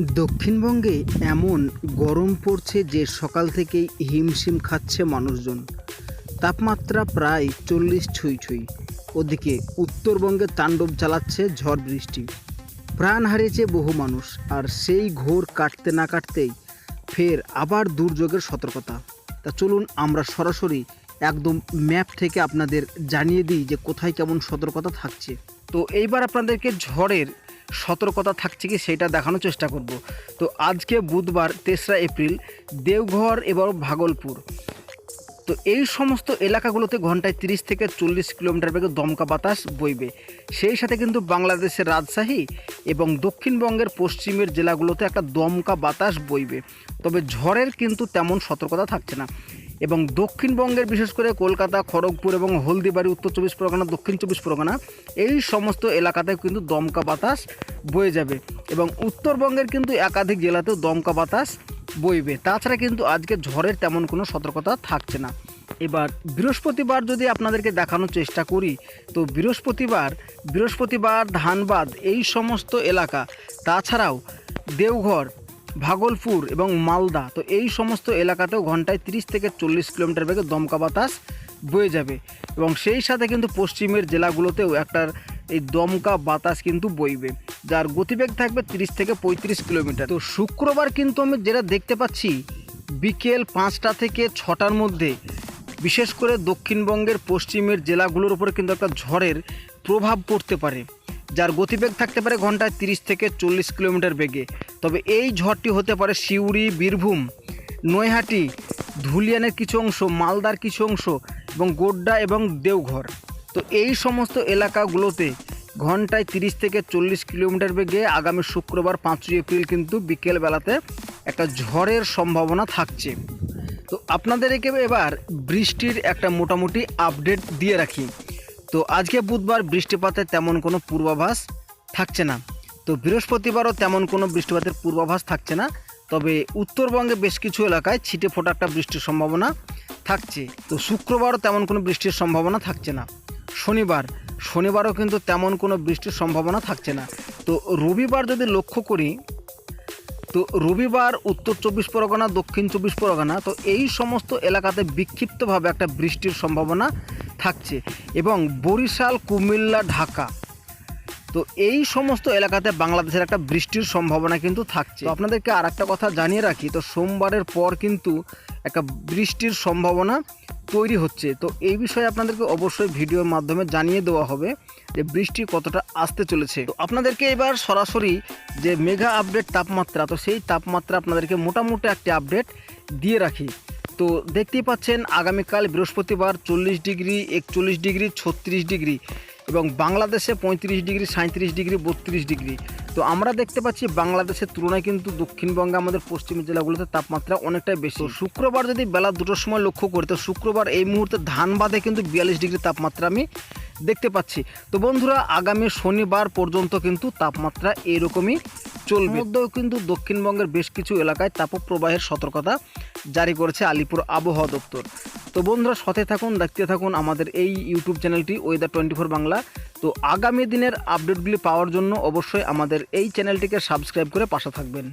দক্ষিণবঙ্গে এমন গরম পড়ছে যে সকাল থেকেই হিমশিম খাচ্ছে মানুষজন। তাপমাত্রা প্রায় চল্লিশ ছুঁই ছুঁই। ওদিকে উত্তরবঙ্গে তাণ্ডব চালাচ্ছে ঝড় বৃষ্টি। প্রাণ হারিয়েছে বহু মানুষ, আর সেই ঘোর কাটতে না কাটতেই ফের আবার দুর্যোগের সতর্কতা। তা চলুন আমরা সরাসরি একদম ম্যাপ থেকে আপনাদের জানিয়ে দিই যে কোথায় কেমন সতর্কতা থাকছে। তো এইবার আপনাদেরকে ঝড়ের সতর্কতা থাকছে কি সেটা দেখানোর চেষ্টা করব। তো আজকে বুধবার তেসরা এপ্রিল, দেওঘর এবং ভাগলপুর। তো এই সমস্ত এলাকাগুলোতে ঘন্টায় তিরিশ থেকে চল্লিশ কিলোমিটার বেগে দমকা বাতাস বইবে। সেই সাথে কিন্তু বাংলাদেশের রাজশাহী এবং দক্ষিণবঙ্গের পশ্চিমের জেলাগুলোতে একটা দমকা বাতাস বইবে। তবে ঝড়ের কিন্তু তেমন সতর্কতা থাকছে না। এবং দক্ষিণবঙ্গের বিশেষ করে কলকাতা, খড়গপুর এবং হলদিবাড়ি, উত্তর চব্বিশ পরগনা, দক্ষিণ চব্বিশ পরগনা, এই সমস্ত এলাকাতে কিন্তু দমকা বাতাস বয়ে যাবে। এবং উত্তরবঙ্গের কিন্তু একাধিক জেলাতেও দমকা বাতাস বইবে। তাছাড়া কিন্তু আজকে ঝড়ের তেমন কোনো সতর্কতা থাকছে না। এবার বৃহস্পতিবার যদি আপনাদেরকে দেখানোর চেষ্টা করি, তো বৃহস্পতিবার বৃহস্পতিবার, ধানবাদ এই সমস্ত এলাকা, তাছাড়াও দেওঘর, ভাগলপুর এবং মালদা, তো এই সমস্ত এলাকাতেও ঘন্টায় তিরিশ থেকে চল্লিশ কিলোমিটার বেগে দমকা বাতাস বয়ে যাবে। এবং সেই সাথে কিন্তু পশ্চিমের জেলাগুলোতেও একটার এই দমকা বাতাস কিন্তু বইবে। যার গতিবেগ থাকবে তিরিশ থেকে পঁয়ত্রিশ কিলোমিটার। তো শুক্রবার কিন্তু আমি যেটা দেখতে পাচ্ছি, বিকেল পাঁচটা থেকে ছটার মধ্যে, বিশেষ করে দক্ষিণবঙ্গের পশ্চিমের জেলাগুলোর উপরে কিন্তু একটা ঝড়ের প্রভাব পড়তে পারে, যার গতিবেগ থাকতে পারে ঘন্টায় তিরিশ থেকে চল্লিশ কিলোমিটার বেগে। তবে এই ঝড়টি হতে পারে সিউড়ি, বীরভূম, নৈহাটি, ধুলিয়ানের কিছু অংশ, মালদার কিছু অংশ এবং গোড্ডা এবং দেওঘর। তো এই সমস্ত এলাকাগুলোতে ঘন্টায় তিরিশ থেকে চল্লিশ কিলোমিটার বেগে আগামী শুক্রবার পাঁচই এপ্রিল কিন্তু বিকেল বেলাতে একটা ঝড়ের সম্ভাবনা থাকছে। তো আপনাদেরকে এবার বৃষ্টির একটা মোটামুটি আপডেট দিয়ে রাখি। তো আজকে বুধবার বৃষ্টিপাতের তেমন কোনো পূর্বাভাস থাকছে না। তো বৃহস্পতিবারও তেমন কোনো বৃষ্টিপাতের পূর্বাভাস থাকছে না। তবে উত্তরবঙ্গে বেশ কিছু এলাকায় ছিটে ফোটা একটা বৃষ্টির সম্ভাবনা থাকছে। তো শুক্রবারও তেমন কোনো বৃষ্টির সম্ভাবনা থাকছে না। শনিবার শনিবারও কিন্তু তেমন কোনো বৃষ্টির সম্ভাবনা থাকছে না। তো রবিবার যদি লক্ষ্য করি, তো রবিবার উত্তর চব্বিশ পরগনা, দক্ষিণ চব্বিশ পরগনা, তো এই সমস্ত এলাকাতে বিক্ষিপ্তভাবে একটা বৃষ্টির সম্ভাবনা থাকছে। এবং বরিশাল, কুমিল্লা, ঢাকা তো এই সমস্ত এলাকাতে বাংলাদেশের একটা বৃষ্টির সম্ভাবনা কিন্তু থাকছে। আপনাদেরকে আর একটা কথা জানিয়ে রাখি, তো সোমবারের পর কিন্তু একটা বৃষ্টির সম্ভাবনা তৈরি হচ্ছে। তো এই বিষয়ে আপনাদেরকে অবশ্যই ভিডিওর মাধ্যমে জানিয়ে দেওয়া হবে যে বৃষ্টি কতটা আসতে চলেছে। তো আপনাদেরকে এবার সরাসরি যে মেগা আপডেট তাপমাত্রা, তো সেই তাপমাত্রা আপনাদেরকে মোটামুটি একটি আপডেট দিয়ে রাখি। তো দেখতেই পাচ্ছেন, আগামীকাল বৃহস্পতিবার চল্লিশ ডিগ্রি, একচল্লিশ ডিগ্রি, ছত্রিশ ডিগ্রি। এবং বাংলাদেশে পঁয়ত্রিশ ডিগ্রি সাঁত্রিশ ডিগ্রি, বত্রিশ ডিগ্রি। তো আমরা দেখতে পাচ্ছি বাংলাদেশের তুলনায় কিন্তু দক্ষিণবঙ্গে আমাদের পশ্চিম জেলাগুলোতে তাপমাত্রা অনেকটাই বেশি। শুক্রবার যদি বেলা দুটোর সময় লক্ষ্য করি, তো শুক্রবার এই মুহূর্তে ধানবাদে কিন্তু বিয়াল্লিশ ডিগ্রি তাপমাত্রা আমি দেখতে পাচ্ছি। তো বন্ধুরা, আগামী শনিবার পর্যন্ত কিন্তু তাপমাত্রা এরকমই চলবে। মধ্যেও কিন্তু দক্ষিণবঙ্গের বেশ কিছু এলাকায় তাপপ্রবাহের সতর্কতা জারি করেছে আলিপুর আবহাওয়া দপ্তর। তো বন্ধুরা, সাথে থাকুন, দেখতে থাকুন আমাদের এই ইউটিউব চ্যানেলটি ওয়েদার টোয়েন্টি ফোর বাংলা। তো আগামী দিনের আপডেটগুলি পাওয়ার জন্য অবশ্যই আমাদের এই চ্যানেলটিকে সাবস্ক্রাইব করে পাশে থাকবেন।